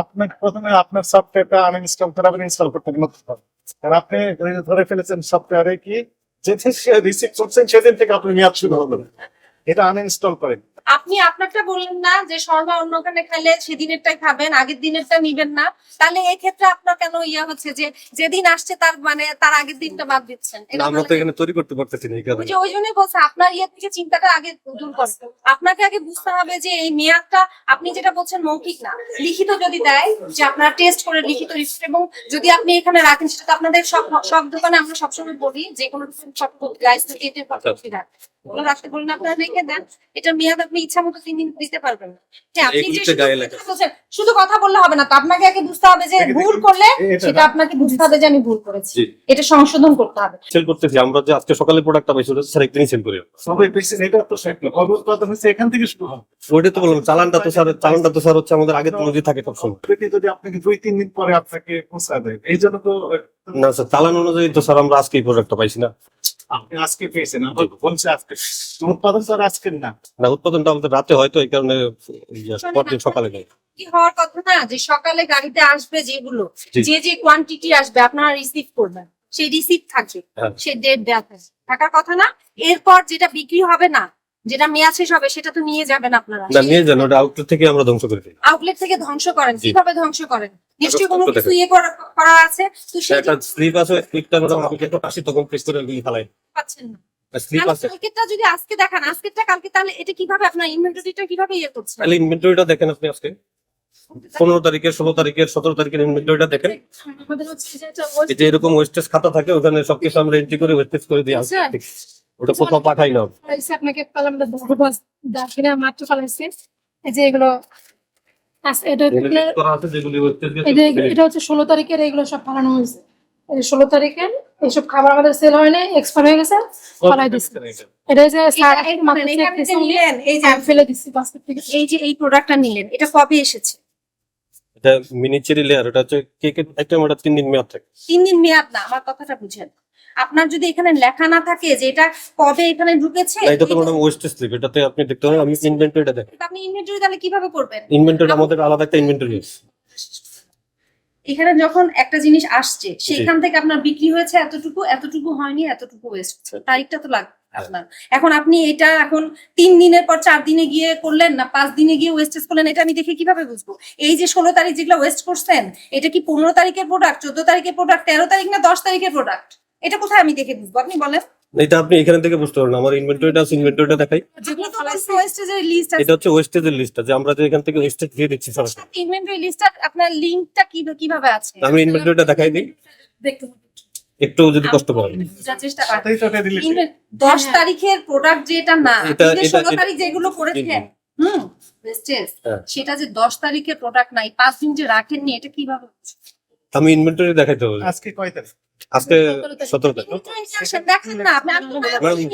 আপনাকে প্রথমে আপনার সফটওয়্যারটা আনইনস্টল করে আপনি ইনস্টল করতে নতুন করে। কারণ আপনি ধরে ফেলেছেন সফটওয়্যারে কি, যেদিন রিসিভ করছেন, সেদিন থেকে আপনি মেয়াদ শুরু হবে এটা আনইনস্টল করেন আপনি আপনারটা বললেন না যে শর্মা অন্য ওখানে খাইলে সেদিনেরটাই খাবেন আগের দিনেরটা নিবেন না। তাহলে এই ক্ষেত্রে আপনার কেন ইয়া হচ্ছে যে যেদিন আসছে তার মানে তার আগের দিনটা বাদ দিচ্ছেন? আমরা তো এখানে তৈরি করতে পারতেছি না কারণে। যে ওই জন্যই বলছে আপনার ইয়ে থেকে চিন্তাটা আগে দূর করতে আপনাকে আগে বুঝতে হবে যে এই মেয়াদটা আপনি যেটা বলছেন মৌখিক না। লিখিত যদি দেয় যে আপনারা টেস্ট করে লিখিত রিপোর্ট এবং যদি আপনি এখানে রাখেন সেটা তো আপনাদের সব সব দোকানে আমরা সবসময় বলি যে কোনো সব ফটোকপি রাখেন। রাখতে বলুন আপনারা রেখে দেন। এটা মেয়াদ আপনি ইচ্ছা মতো তিন দিন দিতে পারবেন না। আপনি শুধু কথা বলছেন, শুধু কথা বললে হবে না তো আপনাকে আগে বুঝতে হবে যে ভুল করলে সেটা আপনাকে বুঝতে হবে যে আমি ভুল করেছি। এটা সংশোধন করতে হবে। সেল করতেছি আমরা যে আজকে সকালে প্রোডাক্টটা পাইছি ওটা স্যার একদিনই সেল করি। সবাই পেয়েছেন এটা তো সেট না। উৎপাদন হয়েছে এখান থেকে শুরু হবে। ওইটা তো বললাম চালানটা তো স্যার চালানটা তো স্যার হচ্ছে আমাদের আগের অনুযায়ী থাকে সবসময় প্রতি যদি আপনাকে দুই তিন দিন পরে আপনাকে পৌঁছা দেয় এই জন্য তো না স্যার চালান অনুযায়ী তো স্যার আমরা আজকে এই প্রোডাক্টটা পাইছি না। আপনি আজকে পেয়েছেন আবার বলছে আজকে। উৎপাদন তো আর আজকের না। না উৎপাদনটা আমাদের রাতে হয়তো এই কারণে পরদিন সকালে কি হওয়ার কথা না যে সকালে গাড়িতে আসবে যেগুলো যে যে কোয়ান্টিটি আসবে আপনারা রিসিভ করবেন। সেই রিসিভ থাকবে হ্যাঁ। সেই ডেট দেওয়া থাকবে। থাকার কথা না এরপর যেটা বিক্রি হবে না যেটা মেয়াদ শেষ হবে সেটা তো নিয়ে যাবেন আপনারা। না নিয়ে যান ওটা আউটলেট থেকে আমরা ধ্বংস করে দিই। আউটলেট থেকে ধ্বংস করেন। কীভাবে ধ্বংস করেন? নিশ্চয়ই কোনো কিছু ইয়ে করা করা আছে তো সেই স্লিপ আছে স্লিপটা আমরা আমাকে একটু আসি তখন প্রেস করে ওগুলি ফালাই পাচ্ছেন না স্লিপ তাহলে আছে কালকেরটা যদি আজকে দেখান আজকেরটা কালকে তাহলে এটা কীভাবে আপনার ইনভেন্টরিটা কীভাবে ইয়ে করছেন তাহলে ইনভেন্টরিটা দেখেন আপনি আজকে পনেরো তারিখের ষোলো তারিখের সতেরো তারিখের ইনভেন্টরিটা দেখেন যে এরকম ওয়েস্টেজ খাতা থাকে ওখানে সবকিছু আমরা এন্ট্রি করে ওয়েস্টেজ করে দিই আচ্ছা। ওটা কোথাও পাঠাই না আপনাকে দাখিনা মাত্র এই যে এগুলো এটা যে এটা হচ্ছে ষোলো তারিখের এগুলো সব ফালানো হয়েছে। ষোলো তারিখের এইসব খাবার আমাদের সেল হয় না এক্সপায়ার হয়ে গেছে ফলাই দিচ্ছে এটা? মাত্র মানে যে নিলেন, এই যে আমি ফেলে দিচ্ছি বাস্কেট থেকে এই যে এই প্রোডাক্টটা নিলেন এটা কবে এসেছে? এটা মিনি চেরি লেয়ার ওটা হচ্ছে কেকের একটা ওটা তিন দিন মেয়াদ থাকে। তিন দিন মেয়াদ না আমার কথাটা বুঝেন। আপনার যদি এখানে লেখা না থাকে যে এটা কবে এখানে ঢুকেছে এটা তো ম্যাডাম ওয়েস্টেজ স্লিপ এটাতে আপনি দেখতে পারেন আমি ইনভেন্টরিটা এটা আপনি ইনভেন্টরি তাহলে কীভাবে করবেন? ইনভেন্টরি আমাদের আলাদা একটা ইনভেন্টরি আছে। এখানে যখন একটা জিনিস আসছে সেখান থেকে আপনার বিক্রি হয়েছে এতটুকু এতটুকু হয়নি এতটুকু ওয়েস্ট তারিখটা তো লাগবে আপনার। এখন আপনি এটা এখন তিন দিনের পর চার দিনে গিয়ে করলেন না পাঁচ দিনে গিয়ে ওয়েস্টেজ করলেন এটা আমি দেখে কীভাবে বুঝব? এই যে ষোলো তারিখ যেগুলো ওয়েস্ট করছেন এটা কি পনেরো তারিখের প্রোডাক্ট চোদ্দ তারিখের প্রোডাক্ট তেরো তারিখ না দশ তারিখের প্রোডাক্ট এটা কোথায় আমি দেখে বুঝব? আপনি বলেন। এটা আপনি এখানে থেকে বুঝতে পারবেন। আমার ইনভেন্টরিটা আছে ইনভেন্টরিটা দেখাই। যেগুলো তো ওয়েস্টেজের লিস্ট আছে। এটা হচ্ছে ওয়েস্টেজের লিস্টটা যে আমরা যে এখান থেকে ওয়েস্টেজ দিয়ে দিচ্ছি সরাসরি ইনভেন্টরি লিস্টটা আপনার লিংকটা কীভাবে আছে? আমি ইনভেন্টরিটা দেখাই দিই। দেখতে। একটু যদি কষ্ট ইনভেন- দশ তারিখের প্রোডাক্ট যেটা না ষোলো তারিখ যেগুলো করেছেন হুম। হ্যাঁ। সেটা যে দশ তারিখের প্রোডাক্ট নাই পাঁচ দিন যে রাখেননি এটা কীভাবে হচ্ছে? আমি ইনভেন্টরি দেখাইতে হবে। আজকে কয় তারিখ? আজকে সতেরো তারিখ।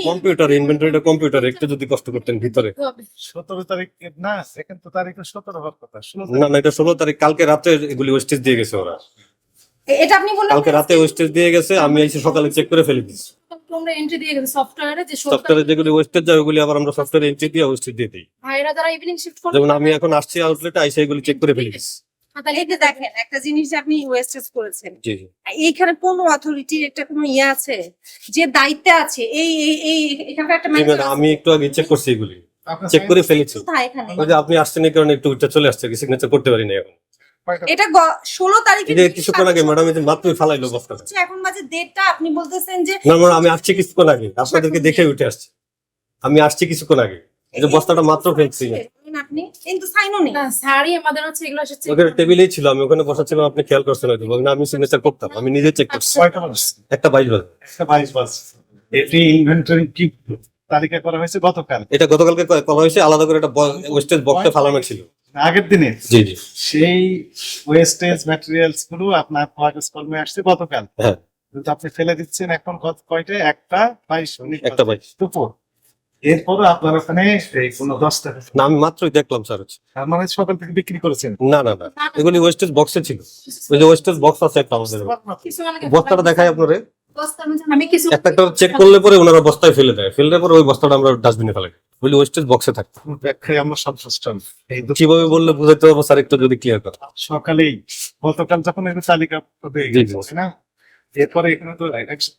কম্পিউটার ইনভেন্টরিটা কম্পিউটার একটু যদি কষ্ট করতেন ভিতরে। সতেরো তারিখ না তো তারিখ সতেরো হওয়ার কথা। না না এটা ষোলো তারিখ কালকে রাতে এগুলি ওয়েস্টেজ দিয়ে গেছে ওরা। এটা আপনি বললেন কালকে রাতে ওয়েস্টেজ দিয়ে গেছে আমি এসে সকালে চেক করে ফেলে দিচ্ছি তোমরা এন্ট্রি দিয়ে গেছে সফটওয়্যারে যে সফটওয়্যারে যেগুলি ওয়েস্টেজ যায় ওগুলি আবার আমরা সফটওয়্যারে এন্ট্রি দিয়ে ওয়েস্টেজ দিয়ে দিই। ভাইরা যারা ইভিনিং শিফট করবে যেমন আমি এখন আসছি আউটলেটে আইসে এগুলি চেক করে ফেলে দিচ্ছি এই যে দেখেন একটা জিনিস যে আপনি ওয়েস্টেজ করেছেন এইখানে কোন অথরিটির একটা কোনো ইয়ে আছে? যে দায়িত্বে আছে এই এই এই এখানকার একটা আমি একটু আগে চেক করছি এগুলি। চেক করে ফেলেছি। ওই যে আপনি আসছেন এই কারণে একটু উঠে চলে আসছে সিগনেচার করতে পারি না এখন এটা ষোলো তারিখে কিছুক্ষণ আগে ম্যাডাম মাত্রই ফালাইলো বস্তাটা। এখন বাজে ডেটটা আপনি বলতেছেন যে না ম্যাডাম আমি আসছি কিছুক্ষণ আগে আপনাদেরকে দেখে উঠে আসছি। আমি আসছি কিছুক্ষণ আগে। এই যে বস্তাটা মাত্র ফেলছি। আপনি? কিন্তু সাইনও নেই। স্যারই আমাদের হচ্ছে এগুলো এসেছে ওদের টেবিলেই ছিল আমি ওখানে বসাচ্ছিলাম আপনি খেয়াল করছেন হয়তো। বলেন আমি সিগনেচার করতাম আমি নিজে চেক করছি। কয়টা মানুষ একটা বাইশ বাজে। একটা বাইশ বাস এটি ইনভেন্টরি কি? তালিকা করা হয়েছে গতকাল। এটা গতকালকে করা হয়েছে আলাদা করে একটা ওয়েস্টেজ বক্সে ফালানো ছিল। আগের দিনে? জি জি। সেই ওয়েস্টেজ ম্যাটেরিয়ালসগুলো আপনার কাগজ কলমে আসছে গতকাল। হ্যাঁ। কিন্তু আপনি ফেলে দিচ্ছেন এখন কয়টায়? একটা বাইশ একটা বাইশ। দুপুর। এরপরে আপনার ওখানে এই কোনো দশটা না আমি মাত্রই দেখলাম স্যার হচ্ছে। তার মানে সকাল থেকে বিক্রি করেছেন? না না না। এগুলি ওয়েস্টেজ বক্সে ছিল। ওই যে ওয়েস্টেজ বক্স আছে একটা আমাদের। বস্তাটা দেখাই আপনারে। একটা একটা চেক করলে পরে ওনারা বস্তায় ফেলে দেয়। ফেলে পরে ওই বস্তাটা আমরা ডাস্টবিনে ফেলে দিই। ওই ওয়েস্টেজ বক্সে থাকে। ব্যাখ্যায় আমরা সন্তুষ্ট কীভাবে বললে বুঝাইতে পারব স্যার একটু যদি ক্লিয়ার করে সকালেই। গতকাল যখন তালিকা। না? এরপরে এখানে তো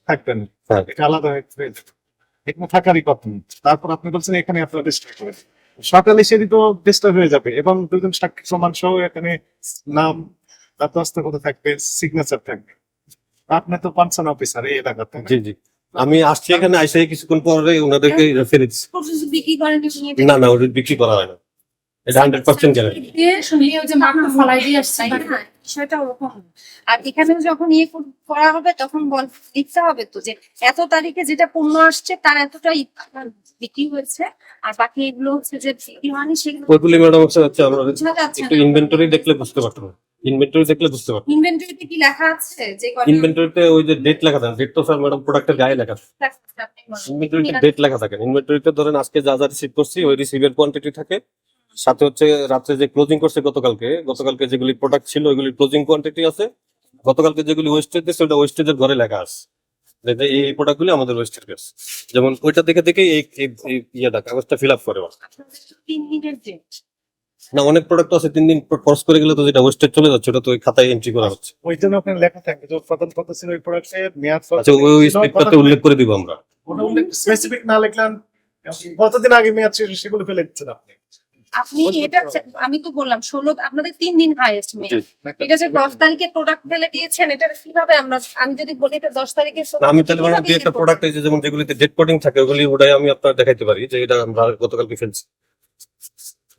থাকবেন। হ্যাঁ। এটা আলাদা হয়ে। এখানে থাকারই কথা। তারপর আপনি বলছেন এখানে আপনার ডিস্টার্ব করে সকালে সেদিন তো ডিস্টার্ব হয়ে যাবে এবং দুজন সাক্ষী প্রমাণ সহ এখানে নাম তার দস্তখত থাকবে সিগনেচার থাকবে। আপনি তো পানসান অফিসার এই এলাকাতে? জি জি। আমি আসছি এখানে আইসে কিছুক্ষণ পরে ওনাদেরকে ফেলে দিচ্ছি। বিক্রি করেন না না ওটা বিক্রি করা হয় না। এটা হান্ড্রেড পার্সেন্ট গ্যারান্টি বিষয়টা ওরকম। আর এখানে যখন ইয়ে কর- হবে তখন বল লিখতে হবে তো যে এত তারিখে যেটা পণ্য আসছে তার এতটা বিক্রি হয়েছে আর বাকি এগুলো হচ্ছে যে বিক্রি হয়নি সেগুলো ওইগুলি ম্যাডাম হচ্ছে আমরা একটু ইনভেন্টরি দেখলে বুঝতে পারতাম। ইনভেন্টরি দেখলে বুঝতে পারব ইনভেন্টরিতে কি লেখা আছে? যে ইনভেন্টরিতে ওই যে ডেট লেখা থাকে ডেট তো স্যার ম্যাডাম প্রোডাক্টের গায়ে লেখা ইনভেন্টরিতে ডেট লেখা থাকে। ইনভেন্টরিতে ধরেন আজকে যা যা রিসিভ করছি ওই রিসিভের কোয়ান্টিটি থাকে। সাথে হচ্ছে রাত্রে যে ক্লোজিং করছে গতকালকে গতকালকে যেগুলি প্রোডাক্ট ছিল ওইগুলি ক্লোজিং কোয়ান্টিটি আছে। গতকালকে যেগুলি ওয়েস্টেজ দিচ্ছে ওটা ওয়েস্টেজের ঘরে লেখা আছে। এই প্রোডাক্টগুলি আমাদের ওয়েস্টেজ গেছে যেমন ওইটা দেখে দেখে এই এই- এই ইয়েটা কাগজটা ফিল আপ করে না অনেক প্রোডাক্ট আছে তিন দিন খরচ করে গেলে তো যেটা ওয়েস্টেজ চলে যাচ্ছে ওটা তো ওই খাতায় এন্ট্রি করা হচ্ছে। ওই জন্য ওখানে লেখা থাকবে যে উৎপাদন পদ্ধতি ওই প্রোডাক্টের মেয়াদ আচ্ছা ওই ওই উল্লেখ করে দিব আমরা। স্পেসিফিক না লিখলাম কতদিন আগে মেয়াদ ছিল সেগুলো ফেলে দিচ্ছেন আপনি? আপনি এটা আমি তো বললাম ষোলো আপনাদের তিন দিন হাইয়েস্ট মে এটা যে দশ তারিখে প্রোডাক্ট ফেলে দিয়েছেন এটা কীভাবে আমরা আমি যদি বলি এটা দশ তারিখে আমি তাহলে মানে দুই একটা প্রোডাক্ট যে যেমন যেগুলিতে ডেট কোডিং থাকে ওগুলি ওটাই আমি আপনার দেখাইতে পারি যে এটা আমরা গতকালকে ফেলছি।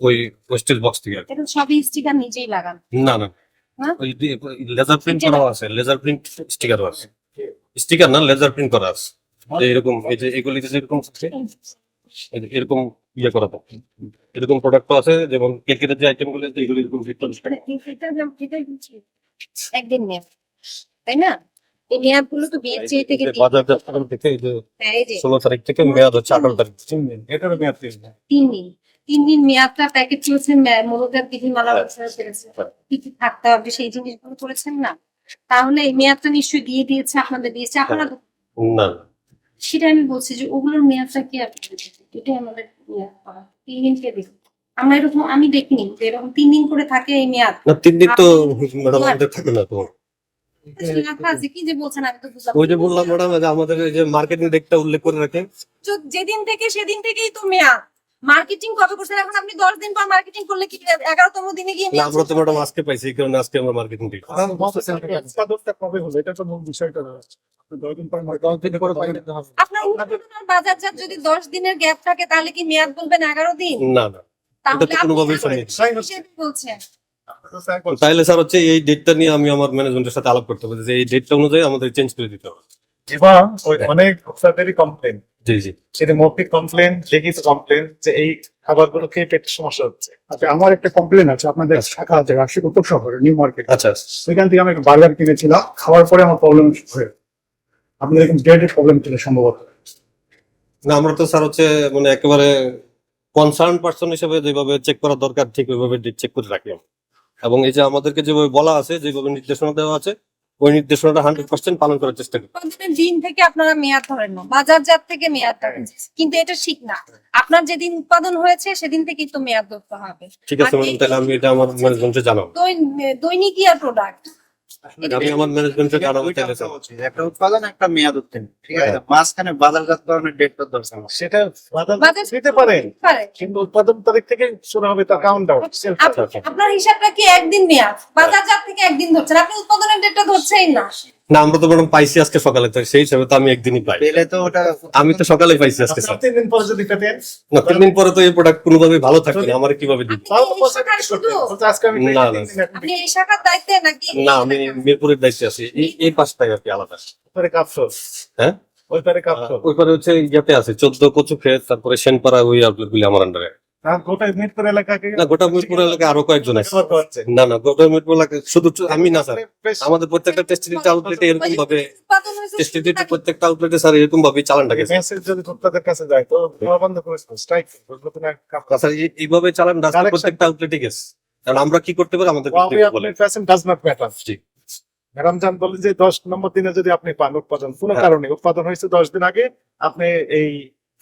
ওই ওয়েস্টেজ বক্স থেকে এটা সবই স্টিকার নিজেই লাগান। না না? লেজার প্রিন্ট করা আছে লেজার প্রিন্ট স্টিকারও আছে। স্টিকার না লেজার প্রিন্ট করা আছে। এরকম এই যে এগুলিতে যেরকম এরকম ইয়ে করা থাকে। এরকম প্রোডাক্টও আছে যেমন কেকের যে আইটেমগুলো আছে, এগুলি এরকম ফিটনেস মানে। একদিন মেয়াদ তাই না? হ্যাঁ, ষোলো তারিখ থেকে মেয়াদ হচ্ছে আঠারো তারিখ। তিন দিন। মেয়াদ তিন দিন। তিন দিন। মেয়াদটা প্যাকেট চলছে মনোদের বিধিমালা হ্যাঁ। হ্যাঁ। কি কি থাকতে হবে সেই জিনিসগুলো করেছেন না? তাহলে এই মেয়াদটা নিশ্চয়ই দিয়ে দিয়েছে আপনাদের দিয়েছে আপনারা না না। সেটা আমি বলছি যে ওগুলোর মেয়াদটা কি আপনি এটাই আমাদের তিন দিন কে দেখি আমরা এরকম আমি দেখিনি যে এরকম তিন দিন করে থাকে এই মেয়াদ। না তিন দিন তো ম্যাডাম আমাদের থাকে না তো। লেখা যে বলছেন আমি ওই যে বললাম ম্যাডাম আমাদের যে মার্কেটিং ডেটটা উল্লেখ করে রাখেন তো যেদিন থেকে সেদিন থেকেই তো মেয়াদ। মার্কেটিং কবে করছেন? এখন আপনি দশ দিন পর মার্কেটিং করলে কি এগারোতম দিনে গিয়ে না আমরা তো ম্যাডাম আজকে পাইছি এই কারণে আজকে আমরা মার্কেটিং ডেট উৎপাদনটা কবে হলো? এটা তো মূল বিষয়টা আপনার বাজারজাত যদি দশ দিনের গ্যাপ থাকে তাহলে কি মেয়াদ বলবেন এগারো দিন? না না। তাহলে কোনোভাবেই বলছেন। স্যার হচ্ছে এই ডেটটা নিয়ে আমি আমার ম্যানেজমেন্টের সাথে আলাপ করতে হবে যে এই ডেটটা অনুযায়ী আমাদের চেঞ্জ করে দিতে হবে। এবং ওই অনেক ভোক্তাদেরই কমপ্লেন জি জি। সেটা মৌখিক কমপ্লেন লিখিত কমপ্লেন যে এই খাবারগুলো খেয়ে পেটের সমস্যা হচ্ছে। আচ্ছা আমার একটা কমপ্লেন আছে আপনাদের শাখা আছে রাজশাহী উত্তর শহরে নিউ মার্কেট। আচ্ছা সেখান থেকে আমি একটা বার্গার কিনেছিলাম খাওয়ার পরে আমার প্রবলেম হয়ে আপনাদের এরকম ডেটের প্রবলেম ছিল সম্ভবত। না আমরা তো স্যার হচ্ছে মানে একেবারে কনসার্ন পার্সন হিসেবে যেভাবে চেক করা দরকার ঠিক ওইভাবে চেক করে রাখি এবং এই যে আমাদেরকে যেভাবে বলা আছে যেভাবে নির্দেশনা দেওয়া আছে ওই নির্দেশনাটা হান্ড্রেড পার্সেন্ট পালন করার চেষ্টা করি দিন থেকে আপনারা মেয়াদ ধরেন না বাজারজাত থেকে মেয়াদ ধরেন। কিন্তু এটা ঠিক না। আপনার যেদিন উৎপাদন হয়েছে সেদিন থেকেই তো মেয়াদ ধরতে হবে। ঠিক আছে ম্যাডাম তাহলে আমি এটা আমার ম্যানেজমেন্টে জানাব। দৈনিক ইয়ার প্রোডাক্ট আমি আমার ম্যানেজমেন্টে জানাব তাহলে কথা স্যার বলছি, একটা উৎপাদন একটা মেয়াদ উত্তীর্ণ ঠিক আছে? মাঝখানে বাজারজাত করানোর ডেটটা দরকার সেটা বাজার বাজার দিতে পারেন কিন্তু উৎপাদন তারিখ থেকে শুরু হবে তার কাউন্ট ডাউন আপনার হিসাবটা কি একদিন মেয়াদ বাজারজাত থেকে একদিন ধরছেন? আপনি উৎপাদনের ডেটটা ধরছেন না। না আমরা তো ম্যাডাম পাইছি আজকে সকালে তো সেই হিসাবে তো আমি একদিনই পাই। পেলে তো ওটা আমি তো সকালে পাইছি আজকে স্যার তিন দিন পরে যদি পেতেন না তিন দিন পরে তো এই প্রোডাক্ট কোনোভাবে ভালো থাকবে না আমার কীভাবে দিবে? না, না। আপনি এই শাখার দায়িত্বে নাকি? না আমি মিরপুরের দায়িত্বে আছি। এই পাঁচটাই আর কি আলাদা। পারে হ্যাঁ? ওই পারে কাপসর ওই পারে হচ্ছে ইয়াতে আছে চোদ্দ কচু খেত তারপরে সেনপাড়া ওই গুলি আমার আন্ডারে গোটা মিরপুর এলাকাকে না গোটা মিরপুর এলাকায় আরও কয়েকজন আছে। না না গোটা মিরপুর এলাকায় শুধু আমি না স্যার। আমাদের প্রত্যেকটা টেস্টিডিটি আউটলেটে এরকম ভাবে টেস্টিডিটি প্রত্যেকটা আউটলেটে স্যার এরকম ভাবে চালানটা গেছে। মেসেজ যদি ভোক্তাদের কাছে যায় তো বন্ধ করে স্ট্রাইক নতুন এক কাপ স্যার এইভাবে চালান রাস্তা Correction. প্রত্যেকটা আউটলেটে গেছে। কারণ আমরা কি করতে পারি? আমাদের জি। ম্যাডাম জান বলেন যে দশ নম্বর দিনে যদি আপনি পান উৎপাদন কোনো হ্যাঁ। কারণে। উৎপাদন হয়েছে দশ দিন আগে আপনি এই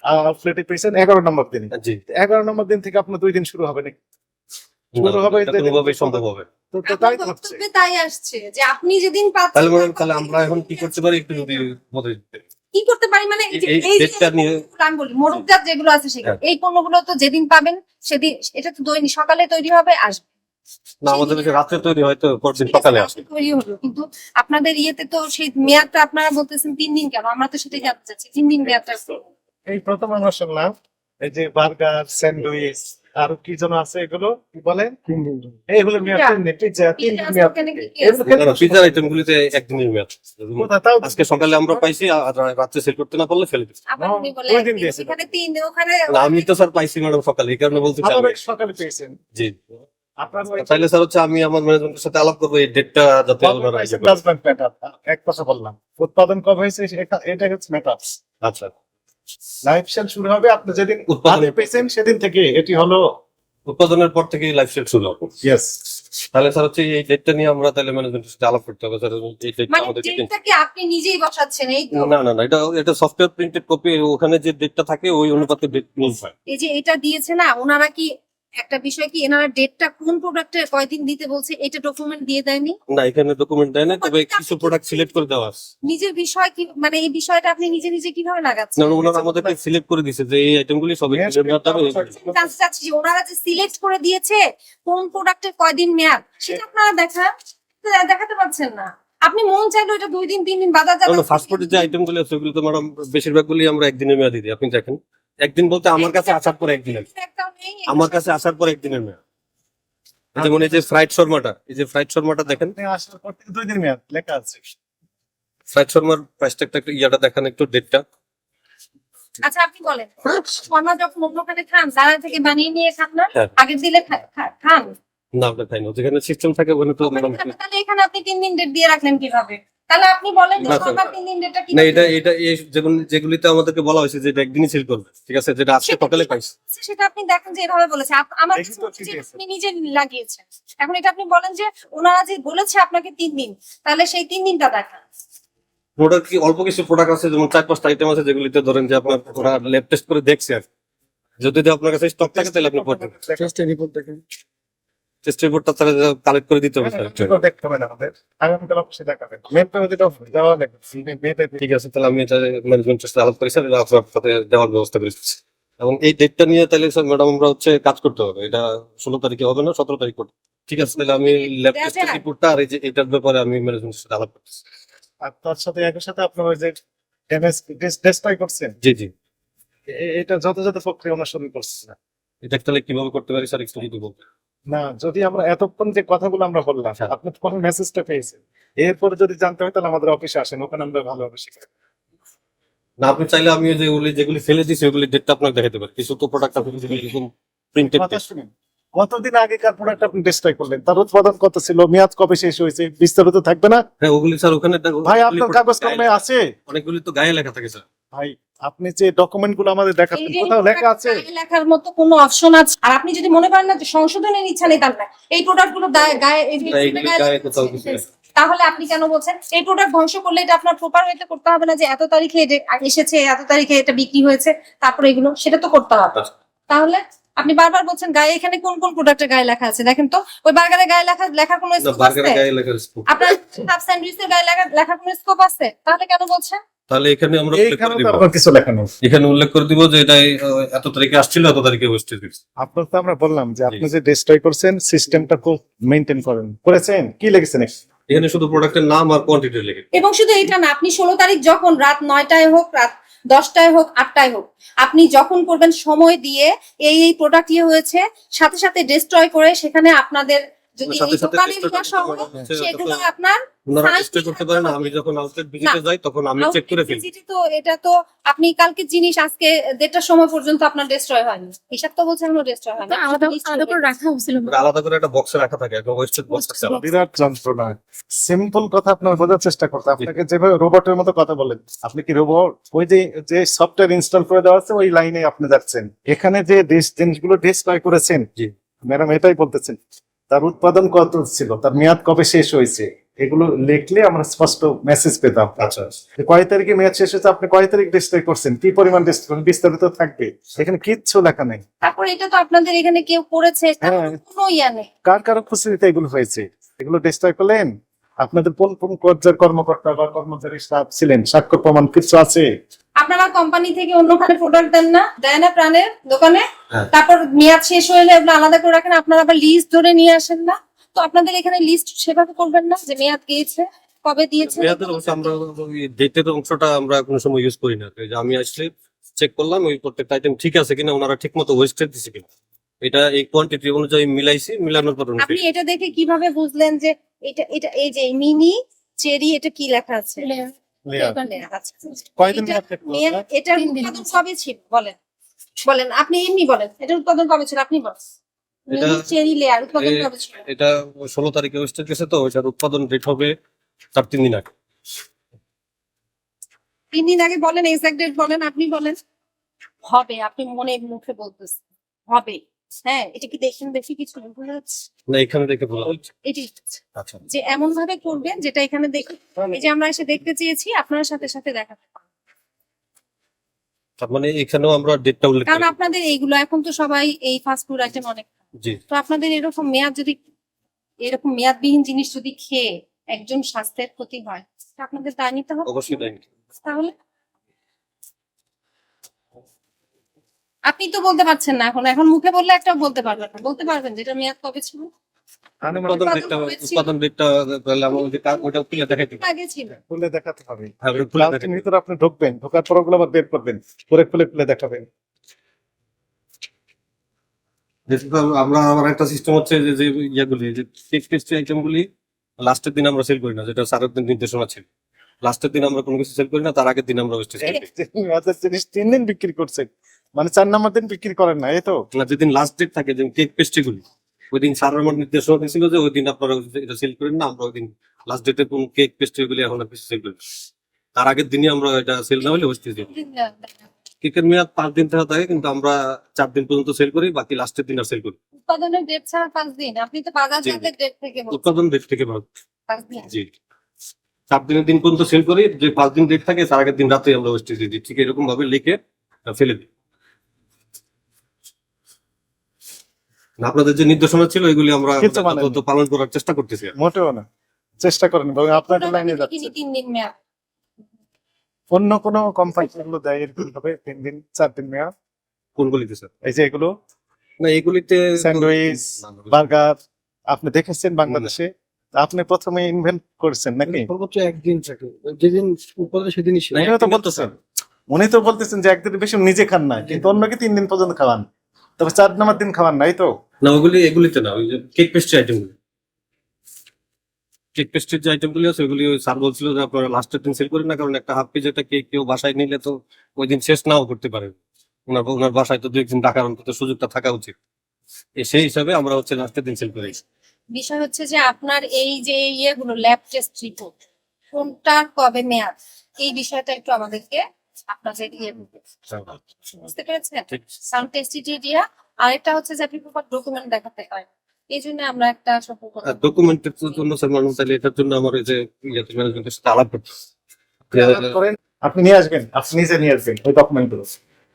আউটলেটে পেয়েছেন এগারো নম্বর দিনে। জি। এগারো নম্বর দিন থেকে আপনার দুই দিন শুরু হবে নাকি? না, শুরু হবে যেদিন সম্ভব হবে। তো তো তাই হচ্ছে। তাই আসছে যে আপনি যেদিন পাচ্ছেন তাহলে ম্যাডাম তাহলে আমরা এখন কি করতে পারি একটু যদি বলে কি করতে পারি? মানে এই যে- এই এই যে ডেটটা নিয়ে আমি বলি মোড়কজাত যেগুলো আছে সেগুলো। হ্যাঁ। এই পণ্যগুলো তো যেদিন পাবেন সেদিন এটা তো দৈনিক সকালে তৈরি হবে আসবে। না আমাদের কাছে রাত্রে তৈরি হয়তো পরদিন সকালে আসে। তৈরি হলো। কিন্তু আপনাদের ইয়েতে তো সেই মেয়াদটা আপনারা বলতেছেন তিন দিন কেন? আমরা তো সেটাই জানতে চাচ্ছি। তিন দিন মেয়াদটা এই প্রথম আমরা শুনলাম এই যে বার্গার স্যান্ডউইচ আর কি যেন আছে এগুলো? কি বলে এইগুলো পিজার আইটেম গুলিতে একদিনের মেয়াদ। আজকে সকালে আমরা পাইছি আর রাত্রে সেল করতে না পারলে ফেলে দিচ্ছি আমি তো স্যার পাইছি ম্যাডাম সকালে এই কারণে বলতে চাই সকালে পেয়েছেন। জি। আপনার স্যার হচ্ছে আমি আমার ম্যানেজমেন্টের সাথে আলাপ করব এই ডেটটা যাতে ওনারা ইয়ে এক কথা বললাম। উৎপাদন কবে হয়েছে? এটা- এটা হচ্ছে ম্যাটার আচ্ছা। লাইফ সেল শুরু হবে আপনি যেদিন উৎপাদন- পেয়েছেন সেদিন থেকে এটি হলো উৎপাদনের পর থেকে লাইফ সেল শুরু হবে। ইয়েস তাহলে স্যার হচ্ছে এই ডেটটা নিয়ে আমরা তাহলে ম্যানেজমেন্টের সাথে আলাপ করতে হবে স্যার এই ডেটটা মানে আমাদের ডেটটা কি আপনি নিজেই বসাচ্ছেন এই না না না এটা এটা সফটওয়্যার প্রিন্টেড কপি ওখানে যে ডেটটা থাকে ওই অনুপাতে ডেট ক্লোজ হয়। এই যে এটা দিয়েছে না ওনারা কি একটা বিষয় কি এনারা ডেটটা কোন প্রোডাক্টের কয়দিন দিতে বলছে এটা ডকুমেন্ট দিয়ে দেয়নি? না এখানে ডকুমেন্ট দেয় না তবে কিছু প্রোডাক্ট সিলেক্ট করে দেওয়া আছে। নিজের বিষয় কি মানে এই বিষয়টা আপনি নিজে নিজে কীভাবে লাগাচ্ছেন? না ওনারা আমাদেরকে সিলেক্ট করে দিয়েছে যে এই আইটেমগুলি সব একদিনের মেয়াদ হবে এই- জানতে চাচ্ছি যে ওনারা যে সিলেক্ট করে দিয়েছে কোন প্রোডাক্টের কয়দিন মেয়াদ? সেটা আপনারা দেখান তো দেখাতে পারছেন না। আপনি মন চাইলো এটা দুই দিন তিন দিন বাজার কারণ ফাস্ট ফুডের যে আইটেমগুলি আছে ওগুলো তো ম্যাডাম বেশিরভাগগুলি আমরা একদিনের মেয়াদি দিই আপনি দেখেন। একদিন বলতে আমার কাছে আসার পর একদিনের। আমার কাছে আসার পর একদিনের মেয়াদ। যেমন এই যে ফ্রাইড শর্মাটা এই যে ফ্রাইড শর্মাটা দেখেন। আপনি আসার পর থেকে দুই দিন মেয়াদ লেখা আছে। ফ্রাইড শর্মার প্রাইসটা একটা ইয়াটা দেখান একটু ডেটটা আচ্ছা আপনি বলেন। শর্মা যখন অন্যখানে খান তারা থেকে বানিয়ে নিয়ে খান না? হ্যাঁ। আগের দিলে খান? না আপনার খাই না যেখানে সিস্টেম থাকে ওখানে তো তাহলে এখানে আপনি তিন দিন ডেট দিয়ে রাখলেন কীভাবে? তাহলে আপনি বলেন যে। শর্মা তিন দিন ডেটটা কি না এটা এটা এই যেগুলিতে আমাদেরকে বলা হয়েছে যে এটা একদিনই সেল করবে ঠিক আছে? যেটা আজকে সকালে পাইছে সেটা আপনি দেখেন যে এভাবে বলেছে। আমার। আপনি নিজে লাগিয়েছেন। এখন এটা আপনি বলেন যে ওনারা যে বলেছে আপনাকে তিন দিন তাহলে সেই তিন দিনটা দেখান। প্রোডাক্ট কি অল্প কিছু প্রোডাক্ট আছে যেমন চার পাঁচটা আইটেম আছে যেগুলিতে ধরেন যে আপনার ওরা ল্যাব টেস্ট করে দেখছে আর কি। যদি আপনার কাছে স্টক থাকে তাহলে আপনি পড়বেন টেস্ট রিপোর্টটা তাহলে কালেক্ট করে দিতে হবে স্যার দেখতে হবে না আমাদের। আগামীকাল অবশ্যই দেখাবেন মেন দেওয়া লাগবে। ঠিক আছে তাহলে আমি এটা ম্যানেজমেন্টের সাথে আলাপ করি স্যার এটা আপনার সাথে দেওয়ার ব্যবস্থা করে দিচ্ছি। এবং এই ডেটটা নিয়ে তাহলে স্যার ম্যাডাম আমরা হচ্ছে কাজ করতে হবে। এটা ষোলো তারিখে হবে না সতেরো তারিখ করতে ঠিক আছে তাহলে আমি ল্যাব টেস্টের রিপোর্টটা আর এই যে এটার ব্যাপারে আমি ম্যানেজমেন্টের সাথে আলাপ করতেছি আর তার সাথে একই সাথে আপনার ওই যে ড্যামেজ ডিসপ্লে করছেন? জি জি। এটা যথাযথ প্রক্রিয়া অনুসরণ করছে। না এটা তাহলে কীভাবে করতে পারি স্যার একটু যদি বলতেন। না যদি আমরা এতক্ষণ যে কথাগুলো আমরা বললাম হ্যাঁ। আপনি তো কোনো মেসেজটা পেয়েছেন। এরপরে যদি জানতে হয় তাহলে আমাদের অফিসে আসেন ওখানে আমরা ভালোভাবে শিখাই না আপনি চাইলে আমি যেগুলি যেগুলি ফেলে দিছি ওগুলি ডেটটা আপনাকে দেখাতে পারি। কিছু তো প্রোডাক্ট আপনি এরকম প্রিন্টেড কতদিন আগেকার প্রোডাক্ট আপনি ডিস্ট্রয় করলেন? তার উৎপাদন কত ছিল? মেয়াদ কবে শেষ হয়েছে? বিস্তারিত থাকবে না? হ্যাঁ ওগুলি স্যার ওখানে ভাই আপনার কাগজ কলমে আছে? অনেকগুলি তো গায়ে লেখা থাকে স্যার। ভাই আপনি যে ডকুমেন্টগুলো আমাদের দেখাচ্ছেন কোথাও লেখা আছে? লেখার মতো কোনো অপশন আছে? আর আপনি যদি মনে করেন না যে সংশোধনের ইচ্ছা নেই না এই প্রোডাক্টগুলো গায়ে- গায়ে কোথাও কিছু তাহলে আপনি কেন বলছেন? এই প্রোডাক্ট ধ্বংস করলে এটা আপনার প্রপার হইতে করতে হবে না যে এত তারিখে এটা এসেছে এত তারিখে এটা বিক্রি হয়েছে তারপরে এগুলো সেটা তো করতে হবে। আচ্ছা। তাহলে আপনি বারবার বলছেন গায়ে এখানে কোন কোন প্রোডাক্টের গায়ে লেখা আছে? দেখেন তো ওই বার্গারের গায়ে লেখা লেখার কোনো স্কোপ আছে। আপনার স্যান্ডউইচের গায়ে লেখা লেখার কোনো স্কোপ আছে? তাহলে কেন বলছেন? তাহলে এখানে আমরা উল্লেখ করে তো কিছু লেখা নেই। এখানে উল্লেখ করে দিব যে এটা এত তারিখে আসছিল এত তারিখে ওয়েস্টেজ দিচ্ছে আপনার তো আমরা বললাম যে আপনি যে ডিস্ট্রয় করছেন সিস্টেমটা খুব মেনটেন করেন। করেছেন? কি লিখেছেন এখানে? শুধু প্রোডাক্টের নাম আর কোয়ান্টিটি লিখে। এবং শুধু এটা না আপনি ষোলো তারিখ যখন রাত নয়টায় হোক রাত দশটায় হোক আটটায় হোক আপনি যখন করবেন সময় দিয়ে এই এই প্রোডাক্ট ইয়ে হয়েছে সাথে সাথে ডিস্ট্রয় করে সেখানে আপনাদের যদি সাথে সাথে দোকানের destroy করতে সহ পারব না। সেগুলো আপনার ওনারা চেষ্টা করতে পারে আমি যখন আউটলেট ভিজিটে যাই তখন আমি চেক করে ফেলি। Electricity তো এটা তো আপনি কালকে জিনিস আজকে দেড়টার সময় পর্যন্ত আপনার ডিস্ট্রয় হয়নি। হিসাব তো বলছেন এখনও ডিস্ট্রয় হয়নি। আলাদা আলাদা করে রাখা হয়েছিল। আলাদা করে একটা বক্সে রাখা থাকে বক্স বিরাট যন্ত্রণা। সিম্পল কথা আপনার বোঝার চেষ্টা করতে আপনাকে যেভাবে রোবটের মতো কথা বলেন আপনি কি রোবট ওই যে যে সফটওয়্যার ইনস্টল করে দেওয়া আছে ওই লাইনে আপনি যাচ্ছেন। এখানে যে ডিস জিনিসগুলো ডিসপ্লে করেছেন জি। ম্যাডাম এটাই বলতেছেন। তার উৎপাদন কত ছিল? তার মেয়াদ কবে শেষ হয়েছে? এগুলো লিখলে আমরা স্পষ্ট মেসেজ পেতাম আচ্ছা। কয় তারিখে মেয়াদ শেষ হয়েছে? আপনি কয় তারিখ ডিস্ট্রয় করছেন? কি পরিমাণ ডিসপ্লে বিস্তারিত থাকবে। এখানে কিচ্ছু লেখা নেই। তারপর এটা তো আপনাদের এখানে কেউ করেছে হ্যাঁ। কোনো ইয়া নেই। কার কারও খুশিতে এগুলো হয়েছে? এগুলো ডিস্ট্রয় করলেন? আপনাদের কোন কোন পর্যায়ের কর্মকর্তা বা কর্মচারী স্টাফ ছিলেন সাক্ষ্য প্রমাণ কিছু আছে? আপনারা কোম্পানি থেকে অন্যখানে প্রোডাক্ট দেন না দেয় না প্রাণের দোকানে হ্যাঁ। তারপর মেয়াদ শেষ হলে আপনি আলাদা করে রাখেন আপনারা আবার লিস্ট ধরে নিয়ে আসেন না। তো আপনাদের এখানে লিস্ট সেভাবে করবেন না যে মেয়াদ গিয়েছে কবে দিয়েছে? মেয়াদের অবশ্য আমরা ডেটের অংশটা আমরা কোনো সময় ইউজ করি না। যে আমি আসলে চেক করলাম ওই প্রত্যেকটা আইটেম ঠিক আছে কিনা ওনারা ঠিক মতো ওয়েস্টেড দিছে কিনা। এটা এই কোয়ান্টিটি অনুযায়ী মিলাইছি মিলানোর পর আপনি এটা দেখে কীভাবে বুঝলেন যে এটা এটা এই যে মিনি চেরি এটা কি লেখা আছে? আচ্ছা। এটা এটার। উৎপাদন কবে ছিল বলেন। বলেন আপনি এমনি বলেন এটার উৎপাদন কবে ছিল? আপনি বলেন। এটা- চেরি লেয়ার উৎপাদন কবে ছিল? এটা ষোলো তারিখে ওয়েস্টেড গেছে তো ওইটার উৎপাদন ডেট হবে চার তিন দিন আগে। তিন দিন আগে বলেন এক্সাক্ট ডেট বলেন আপনি বলেন। হবে আপনি মনে মুখে বলতেছেন। হবে। হ্যাঁ এটা কি দেখেন বেশি কিছু বোঝা যাচ্ছে? না এখানে দেখে হচ্ছে। এটি আচ্ছা। যে এমন ভাবে করবেন যেটা এখানে দেখে এই যে আমরা এসে দেখতে চেয়েছি আপনার সাথে সাথে দেখাতে তার মানে এখানেও আমরা ডেটটা উল্লেখ কারণ আপনাদের এইগুলো এখন তো সবাই এই ফাস্ট ফুড আইটেম অনেক জি। তো আপনাদের এরকম মেয়াদ যদি এরকম মেয়াদবিহীন জিনিস যদি খেয়ে একজন স্বাস্থ্যের ক্ষতি হয় তা আপনাদের দায় নিতে হবে। অবশ্যই তাহলে আপনি তো বলতে পারছেন না এখন এখন মুখে বললে একটা বলতে পারবেন না বলতে পারবেন যেটা মেয়াদ কবে ছিল উৎপাদন ডেটটা উৎপাদন ডেটটা তাহলে আমরা ওই যে কার- ওটা খুলে দেখাই আগে ছিল খুলে দেখাতে হবে হ্যাঁ ওটা খুলে ক্লাসের দেখাই দিই। ভিতরে আপনি ঢুকবেন ঢোকার পর ওগুলো আবার বের করবেন পরে খুলে খুলে দেখাবেন আমরা আমার একটা সিস্টেম হচ্ছে যে যে ইয়েগুলি যে কেক পেস্ট্রি আইটেম গুলি লাস্টের দিন আমরা সেল করি না যেটা স্যারের দিন নির্দেশনা ছিল লাস্টের দিন আমরা কোনো কিছু সেল করি না তার আগের দিন আমরা ওয়েস্টেজ করি তিন দিন বিক্রি করছেন মানে চার নম্বর দিন বিক্রি করেন না এই তো? যেদিন লাস্ট ডেট থাকে যে কেক পেস্ট্রি গুলি ওই দিন স্যার আমার নির্দেশ দিয়েছিল যে ওই দিন আপনারা এটা সেল করেন না আমরা ওই দিন লাস্ট ডেটে কোন কেক পেস্ট্রি গুলি এখন বেশি সেল করি তার আগের দিনই আমরা এটা সেল না হলে ওয়েস্টেজ দিই কেকের মেয়াদ পাঁচ দিন থেকে থাকে কিন্তু আমরা চার দিন পর্যন্ত সেল করি বাকি লাস্টের দিন আর সেল করি। উৎপাদনের ডেট ছাড়া পাঁচ দিন আপনি তো বাজার। জাতের ডেট থেকে বলছেন। উৎপাদন ডেট থেকে পাঁচ দিন। জি। চার দিনের দিন পর্যন্ত সেল করি যে পাঁচ দিন ডেট থাকে তার আগের দিন রাতে আমরা দিয়ে দিই। ঠিক এরকম ভাবে লিখে ফেলে দিই। আপনাদের যে নির্দেশনা ছিল এগুলি আমরা পালন করার চেষ্টা করতেছি মোটেও না চেষ্টা করেন এবং আপনাদের লাইনে যাচ্ছে। অন্য কোনো কোম্পানি এগুলো দেয় এরকম ভাবে তিন দিন চার দিন মেয়াদ? কোনগুলিতে স্যার এই যে এগুলো? না এগুলিতে স্যান্ডউইচ বার্গার আপনি দেখেছেন বাংলাদেশে? আপনি প্রথমে ইনভেন্ট করেছেন নাকি? সর্বোচ্চ একদিন থাকে যেদিন উৎপাদন সেদিনই এটাও তো বলতেছেন। উনি তো বলতেছেন যে একদিন বেশি নিজে খান না কিন্তু অন্যকে তিন দিন পর্যন্ত খাওয়ান। তবে চার নম্বর দিন খাওয়ান নাই তো? না ওগুলি এগুলিতে না ওই যে কেক পেস্ট্রি আইটেমগুলি কেক পেস্ট্রির যে আইটেমগুলি আছে ওগুলি ওই স্যার বলছিল যে আপনারা লাস্টের দিন সেল করেন না কারণ একটা হাফ কেক কেউ বাসায় নিলে তো ওই দিন শেষ নাও করতে পারে। ওনার ওনার বাসায় তো দু একদিন টাকার অন্তত সুযোগটা থাকা উচিত। সেই হিসাবে আমরা হচ্ছে লাস্টের দিন সেল করি বিষয় হচ্ছে যে আপনার এই যে ইয়েগুলো ল্যাব টেস্ট রিপোর্ট কোনটার কবে মেয়াদ এই বিষয়টা একটু আমাদেরকে আপনাদের ইয়ে বুঝতে পেরেছেন? সাউন্ড আরেকটা হচ্ছে যে আপনি প্রপার ডকুমেন্ট দেখাতে হয়। এই জন্য আমরা একটা ডকুমেন্টের জন্য স্যার মানুষ তাহলে এটার জন্য আমার এই যে ইয়াতে ম্যানেজমেন্টের সাথে আলাপ করতে আপনি নিয়ে আসবেন আপনি নিজে নিয়ে আসবেন ওই ডকুমেন্টগুলো